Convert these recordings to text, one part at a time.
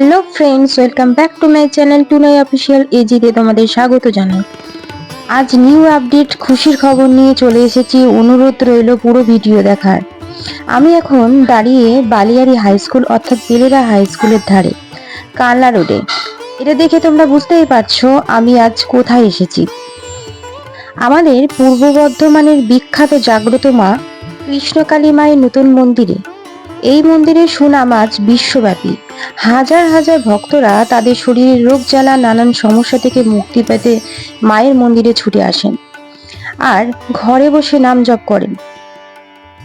Hello friends welcome back to my channel to টুনাই official এজিতে তোমাদের স্বাগত জানাই। আজ নিউ আপডেট খুশির খবর নিয়ে চলে এসেছি। অনুরোধ রইল পুরো ভিডিও দেখার। আমি এখন দাঁড়িয়ে বালিয়ারি হাই স্কুল অর্থাৎ বেলেরা হাই স্কুলের ধারে, কানলা রোডে এটা দেখে তোমরা বুঝতেই পারছ আমি আজ কোথায় এসেছি। আমাদের পূর্ব বর্ধমানের বিখ্যাত জাগ্রত মা কৃষ্ণকালী মায়ের নতুন মন্দিরে। এই মন্দিরের সুনাম আজ বিশ্বব্যাপী। হাজার হাজার ভক্তরা তাদের শরীরের রোগ জ্বালা, নানান সমস্যা থেকে মুক্তি পেতে মায়ের মন্দিরে ছুটে আসেন আর ঘরে বসে নাম জপ করেন।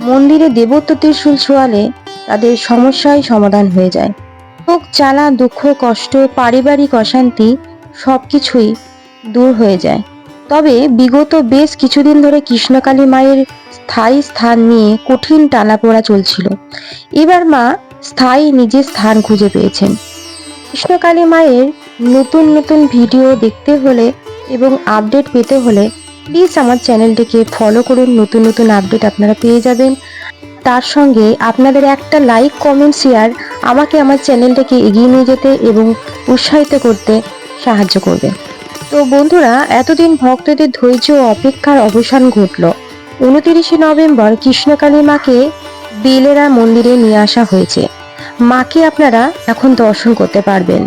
মন্দিরে দেবত্ব ত্রিশূল ছোঁয়ালে তাদের সমস্যাই সমাধান হয়ে যায়। রোগ জ্বালা, দুঃখ, কষ্ট, পারিবারিক অশান্তি সবকিছুই দূর হয়ে যায়। তবে বিগত বেশ কিছুদিন ধরে কৃষ্ণকালী মায়ের স্থায়ী স্থান নিয়ে কঠিন টানাপোড়া চলছিল। এবার মা স্থায়ী নিজের স্থান খুঁজে পেয়েছেন। কৃষ্ণকালী মায়ের নতুন নতুন ভিডিও দেখতে হলে এবং আপডেট পেতে হলে প্লিজ আমার চ্যানেলটিকে ফলো করুন। নতুন নতুন আপডেট আপনারা পেয়ে যাবেন। তার সঙ্গে আপনাদের একটা লাইক কমেন্ট শেয়ার আমাকে আমার চ্যানেলটাকে এগিয়ে নিয়ে যেতে এবং উৎসাহিত করতে সাহায্য করবে। তো বন্ধুরা, এতদিন ভক্তদের ধৈর্য অপেক্ষার অবসান ঘটল। উনতিরিশে নভেম্বর কৃষ্ণকালী মাকে বেলেরা মন্দিরে নিয়ে আসা হয়েছে। মাকে আপনারা এখন দর্শন করতে পারবেন।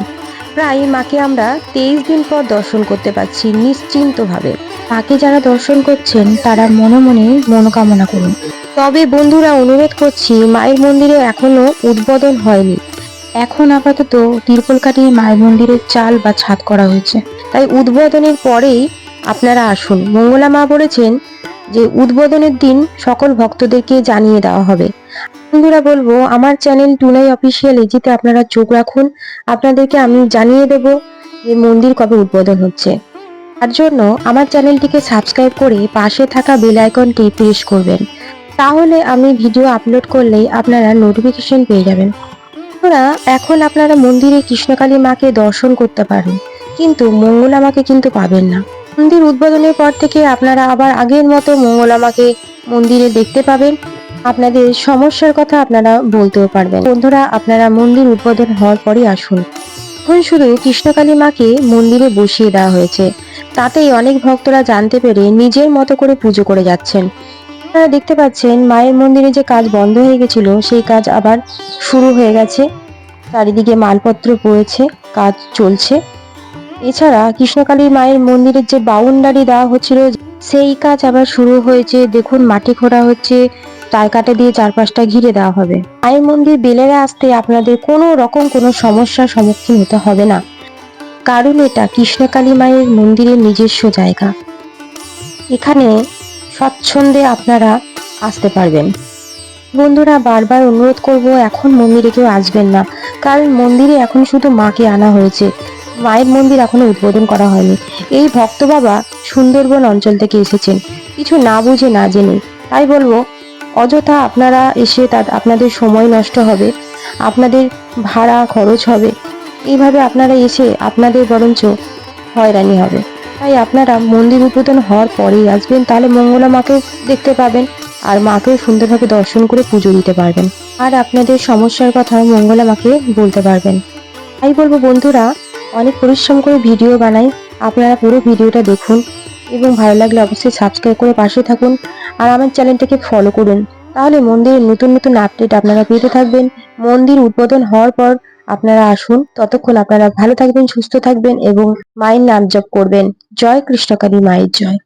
প্রায় মাকে আমরা তেইশ দিন পর দর্শন করতে পারছি নিশ্চিন্তভাবে। মাকে যারা দর্শন করছেন, তারা মনে মনে মনোকামনা করুন। তবে বন্ধুরা, অনুরোধ করছি, মায়ের মন্দিরে এখনও উদ্বোধন হয়নি। এখন আপাতত তিরপল কাটিয়ে মায়ের মন্দিরের চাল বা ছাদ করা হয়েছে। তাই উদ্বোধনের পরেই আপনারা আসুন। মঙ্গলা মা বলেছেন যে উদ্বোধনের দিন সকল ভক্তদেরকে জানিয়ে দেওয়া হবে। বন্ধুরা, বলব, আমার চ্যানেল টুনাই অফিসিয়াল এজিতে আপনারা চোখ রাখুন। আপনাদেরকে আমি জানিয়ে দেব যে মন্দির কবে উদ্বোধন হচ্ছে। তার জন্য আমার চ্যানেলটিকে সাবস্ক্রাইব করে পাশে থাকা বেল আইকনটি প্রেস করবেন। তাহলে আমি ভিডিও আপলোড করলেই আপনারা নোটিফিকেশন পেয়ে যাবেন। বন্ধুরা, এখন আপনারা মন্দিরে কৃষ্ণকালী মাকে দর্শন করতে পারেন, কিন্তু মঙ্গলা মাকে কিন্তু পাবেন না। মন্দির উদ্বোধনের পর থেকে আপনারা আবার আগের মতো মঙ্গলা মাকে মন্দিরে দেখতে পাবেন। আপনাদের সমস্যার কথা আপনারা বলতেও পারবেন। বন্ধুরা, আপনারা মন্দির উদ্বোধন হওয়ার পরই আসুন। এখন শুধু কৃষ্ণকালী মাকে মন্দিরে বসিয়ে দেওয়া হয়েছে। তাতেই অনেক ভক্তরা জানতে পেরে নিজের মতো করে পুজো করে যাচ্ছেন। আপনারা দেখতে পাচ্ছেন, মায়ের মন্দিরে যে কাজ বন্ধ হয়ে গেছিল, সেই কাজ আবার শুরু হয়ে গেছে। চারিদিকে মালপত্র পড়েছে, কাজ চলছে। এছাড়া কৃষ্ণকালী মায়ের মন্দিরের যে বাউন্ডারি দেওয়া হচ্ছিল, সেই কাজ আবার শুরু হয়েছে। দেখুন মাটি খোঁড়া হচ্ছে। টাই কাটা দিয়ে চারপাশটা ঘিরে দেওয়া হবে। মায়ের মন্দির বেলেরা আসতে আপনাদের কোনো রকম কোনো সমস্যার সম্মুখীন হতে হবে না। কারণ এটা কৃষ্ণকালী মায়ের মন্দিরের নিজস্ব জায়গা। এখানে স্বচ্ছন্দে আপনারা আসতে পারবেন। বন্ধুরা, বারবার অনুরোধ করব, এখন মন্দিরে কেউ আসবেন না। কারণ মন্দিরে এখন শুধু মাকে আনা হয়েছে। মায়ের মন্দির এখনও উদ্বোধন করা হয়নি। এই ভক্ত বাবা সুন্দরবন অঞ্চল থেকে এসেছেন। কিছু না বুঝে না জেনে। তাই বলব, অযথা আপনারা এসে তার আপনাদের সময় নষ্ট হবে, আপনাদের ভাড়া খরচ হবে। এইভাবে আপনারা এসে আপনাদের বরঞ্চ হয়রানি হবে। তাই আপনারা মন্দির উদ্বোধন হওয়ার পরেই আসবেন, তাহলে মঙ্গলা মাকেও দেখতে পাবেন আর মাকেও সুন্দরভাবে দর্শন করে পুজো দিতে পারবেন। আর আপনাদের সমস্যার কথা মঙ্গলা মাকে বলতে পারবেন। তাই বলব বন্ধুরা অনেক পরিশ্রম করে ভিডিও বানাই। আপনারা পুরো ভিডিওটা দেখুন এবং ভালো লাগলে অবশ্যই সাবস্ক্রাইব করে পাশে থাকুন আর আমার চ্যানেলটাকে ফলো করুন। তাহলে মন্দিরের নতুন নতুন আপডেট আপনারা পেতে থাকবেন। মন্দির উদ্বোধন হওয়ার পর আপনারা আসুন। ততক্ষণ আপনারা ভালো থাকবেন, সুস্থ থাকবেন এবং মায়ের নাম জপ করবেন। জয় কৃষ্ণকালী মায়ের জয়।